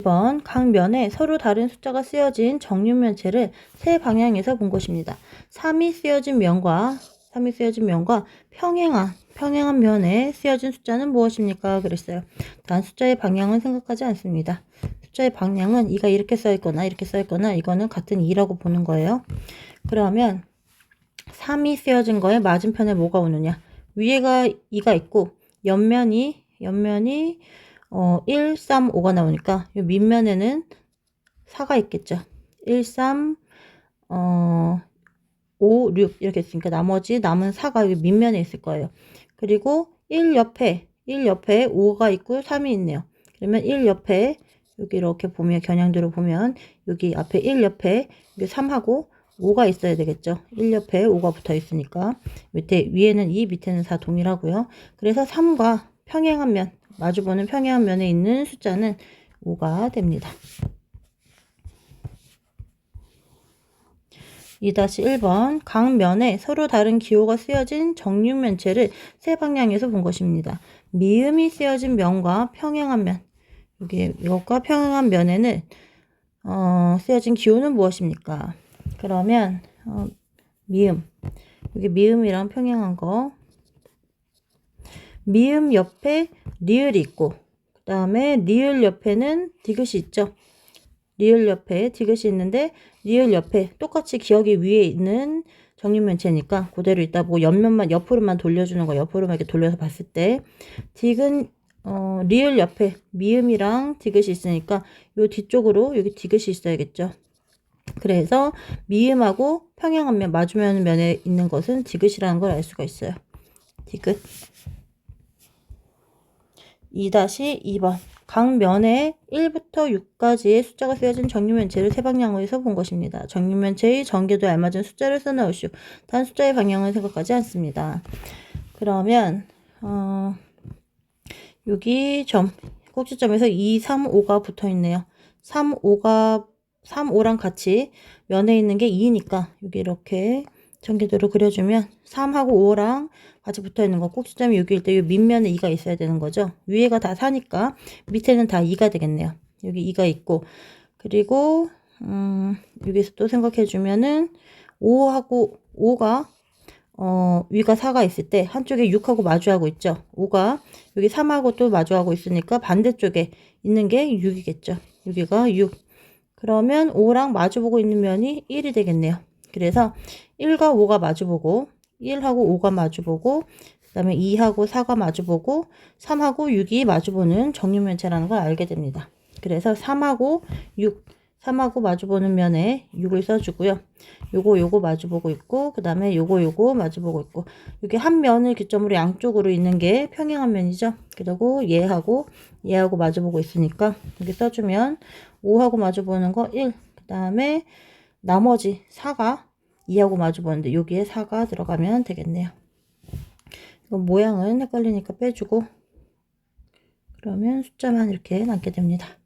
2번 각 면에 서로 다른 숫자가 쓰여진 정육면체를 세 방향에서 본 것입니다. 3이 쓰여진 면과 3이 쓰여진 면과 평행한 평행한 면에 쓰여진 숫자는 무엇입니까? 그랬어요. 단 숫자의 방향은 생각하지 않습니다. 숫자의 방향은 2가 이렇게 써 있거나 이렇게 써 있거나 이거는 같은 2라고 보는 거예요. 그러면 3이 쓰여진 거에 맞은편에 뭐가 오느냐? 위에가 2가 있고 옆면이 옆면이 어, 1, 3, 5가 나오니까 이 밑면에는 4가 있겠죠. 1, 3, 어, 5, 6 이렇게 있으니까 나머지 남은 4가 여기 밑면에 있을 거예요. 그리고 1 옆에 1 옆에 5가 있고 3이 있네요. 그러면 1 옆에 여기 이렇게 보면 겨냥도로 보면 여기 앞에 1 옆에 여기 3하고 5가 있어야 되겠죠. 1 옆에 5가 붙어 있으니까 밑에 위에는 2 밑에는 4 동일하고요. 그래서 3과 평행한 면 마주보는 평행한 면에 있는 숫자는 5가 됩니다. 2-1번 각 면에 서로 다른 기호가 쓰여진 정육면체를 세 방향에서 본 것입니다. 미음이 쓰여진 면과 평행한 면 여기 이것과 평행한 면에는 어, 쓰여진 기호는 무엇입니까? 그러면 어, 미음 여기 미음이랑 평행한 거 미음 옆에 리을이 있고 그 다음에 리을 옆에는 디귿이 있죠. 리을 옆에 디귿이 있는데 리을 옆에 똑같이 기억이 위에 있는 정육면체니까 그대로 있다 보고 옆면만 옆으로만 돌려주는 거 옆으로만 이렇게 돌려서 봤을 때 디귿 어, 리을 옆에 미음이랑 디귿이 있으니까 요 뒤쪽으로 여기 디귿이 있어야겠죠. 그래서 미음하고 평행한 면 마주면 면에 있는 것은 디귿이라는 걸 알 수가 있어요. 디귿 2-2번 각 면에 1부터 6까지의 숫자가 쓰여진 정육면체를 세 방향에서 본 것입니다. 정육면체의 전개도에 알맞은 숫자를 써넣으시오. 단 숫자의 방향은 생각하지 않습니다. 그러면 어, 여기 점 꼭지점에서 2, 3, 5가 붙어 있네요. 3, 5가 3, 5랑 같이 면에 있는 게 2니까 여기 이렇게 전개도를 그려주면 3하고 5랑 같이 붙어 있는 거 꼭지점이 여기일 때 이 밑면에 2가 있어야 되는 거죠. 위에가 다 4니까 밑에는 다 2가 되겠네요. 여기 2가 있고 그리고 음, 여기서 또 생각해 주면은 5하고 5가 어, 위가 4가 있을 때 한쪽에 6하고 마주하고 있죠. 5가 여기 3하고 또 마주하고 있으니까 반대쪽에 있는 게 6이겠죠. 여기가 6. 그러면 5랑 마주보고 있는 면이 1이 되겠네요. 그래서 1과 5가 마주보고 1하고 5가 마주보고 그 다음에 2하고 4가 마주보고 3하고 6이 마주보는 정육면체라는 걸 알게 됩니다. 그래서 3하고 6, 3하고 마주보는 면에 6을 써주고요. 요거 요거 마주보고 있고 그 다음에 요거 요거 마주보고 있고 이게 한 면을 기점으로 양쪽으로 있는 게 평행한 면이죠. 그리고 얘하고 얘하고 마주보고 있으니까 이렇게 써주면 5하고 마주보는 거 1, 그 다음에 나머지 4가 2하고 마주 보는데 여기에 4가 들어가면 되겠네요. 모양은 헷갈리니까 빼주고 그러면 숫자만 이렇게 남게 됩니다.